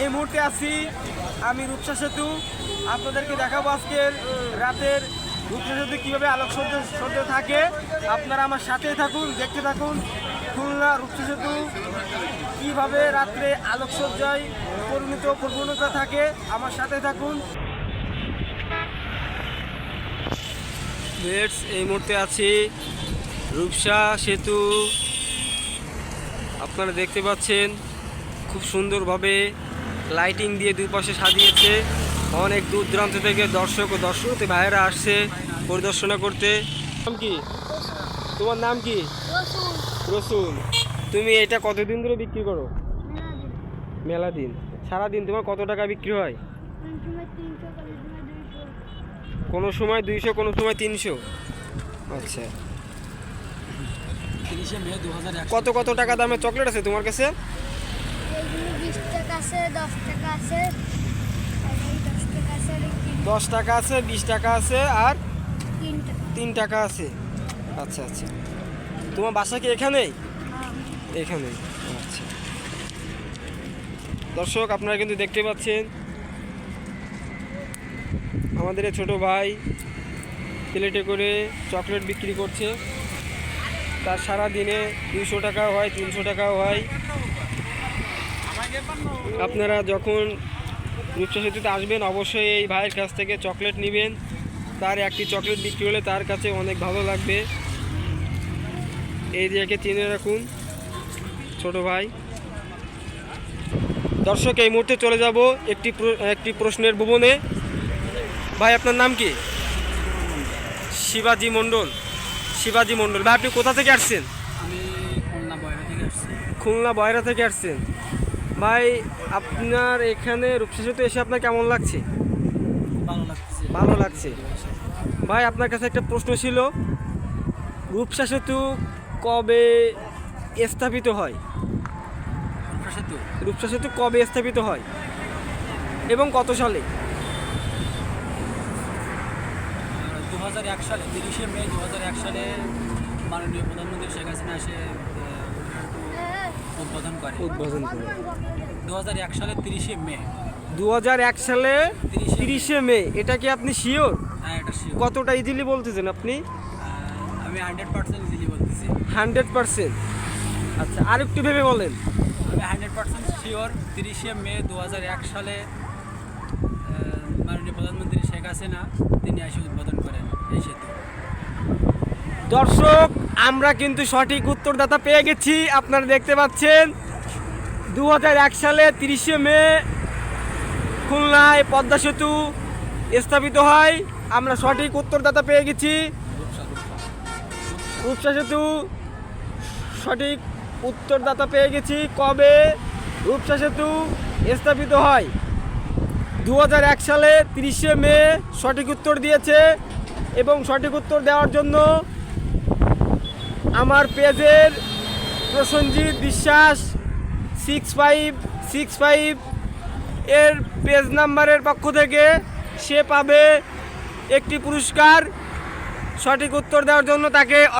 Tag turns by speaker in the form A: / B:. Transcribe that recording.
A: এই মুহূর্তে আছি আমি রূপসা সেতু। আপনাদেরকে দেখাবো আজকের রাতের রূপসা সেতু কীভাবে আলোকসজ্জা সজ্জা থাকে। আপনারা আমার সাথেই থাকুন, দেখতে থাকুন। খুলনা রূপসা সেতু কীভাবে রাত্রে আলোকসজ্জায় পরিণত পরিপূর্ণতা থাকে, আমার সাথে থাকুন। এই মুহূর্তে আছি রূপসা সেতু। আপনারা দেখতে পাচ্ছেন খুব সুন্দরভাবে লাইটিং দিয়ে দুই পাশে সাজিয়েছে। অনেক দূর দূরান্ত থেকে দর্শক ও দর্শকতে ভাইয়েরা আসছে পরিদর্শনা করতে। নাম কি? তোমার নাম কি? রসুন। তুমি এটা কতদিন ধরে বিক্রি করো? মেলা দিন সারাদিন তোমার কত টাকা বিক্রি হয়? কোনো সময় দুইশো। কোনো সময় তিনশো? আচ্ছা। কত কত টাকা দামের চকলেট আছে তোমার কাছে?
B: এগুলো বিশ টাকা আছে দশ টাকা আছে দশ টাকা
A: টাকা বিশ টাকা আছে আর
B: তিন টাকা।
A: আছে। আচ্ছা আচ্ছা। তোমার বাসা কি এখানেই?
B: হ্যাঁ।
A: এখানেই। আচ্ছা। দর্শক আপনারা কিন্তু দেখতে পাচ্ছেন আমাদের ছোটো ভাই প্লেটে করে চকলেট বিক্রি করছে। তার সারা দিনে দুশো টাকাও হয় তিনশো টাকাও হয়। আপনারা যখন রূপসা সেতুতে আসবেন অবশ্যই এই ভাইয়ের কাছ থেকে চকলেট নেবেন। তার একটি চকলেট বিক্রি হলে তার কাছে অনেক ভালো লাগবে। এই দিকে চিনে রাখুন ছোট ভাই। দর্শক এই মুহূর্তে চলে যাব একটি একটি প্রশ্নের ভুবনে। ভাই আপনার নাম কি? শিবাজি মণ্ডল। শিবাজি মণ্ডল ভাই আপনি কোথা থেকে আসছেন?
C: আমি খুলনা বয়রা থেকে আসছি।
A: খুলনা বয়রা থেকে আসছেন। ভাই আপনার এখানে রূপসা সেতু এসে আপনার কেমন লাগছে?
C: ভালো
A: লাগছে। ভাই আপনার কাছে একটা প্রশ্ন ছিল রূপসা সেতু কবে স্থাপিত হয়?
C: সেতু?
A: রূপসা সেতু কবে স্থাপিত হয়? এবং কত সালে?
C: দু হাজার এক সালে তিরিশে মে দু হাজার এক সালে মাননীয় প্রধানমন্ত্রী শেখ হাসিনা এসে উদ্বোধন করে।
A: উদ্বোধন করে।
C: দু হাজার এক সালে তিরিশে মে।
A: দু সালে তিরিশে মে। এটা কি আপনি শিওর
C: হ্যাঁ এটা শিওর
A: কতটা ইজিলি বলতেছেন আপনি?
C: আমি হান্ড্রেড পার্সেন্ট দিলি বলতেছি।
A: হান্ড্রেড পারসেন্ট আচ্ছা আর একটু ভেবে বলেন।
C: আমি হান্ড্রেড পার্সেন্ট শিওর তিরিশে মে দু হাজার এক সালে মাননীয় প্রধানমন্ত্রী শেখ হাসিনা তিনি এসে উদ্বোধন করেন এই সেতু।
A: দর্শক আমরা কিন্তু সঠিক উত্তরদাতা পেয়ে গেছি। আপনারা দেখতে পাচ্ছেন দু হাজার এক সালে তিরিশে মে খুলনায় পদ্মা সেতু স্থাপিত হয়। আমরা সঠিক উত্তরদাতা পেয়ে গেছি। রূপসা সেতু সঠিক উত্তরদাতা পেয়ে গেছি। কবে রূপসা সেতু স্থাপিত হয়? দু হাজার এক সালে তিরিশে মে সঠিক উত্তর দিয়েছে এবং সঠিক উত্তর দেওয়ার জন্য আমার পেজের Prasenjit Biswas six five six five এর পেজ নাম্বারের পক্ষ থেকে সে পাবে একটি পুরস্কার। সঠিক উত্তর দেওয়ার জন্য তাকে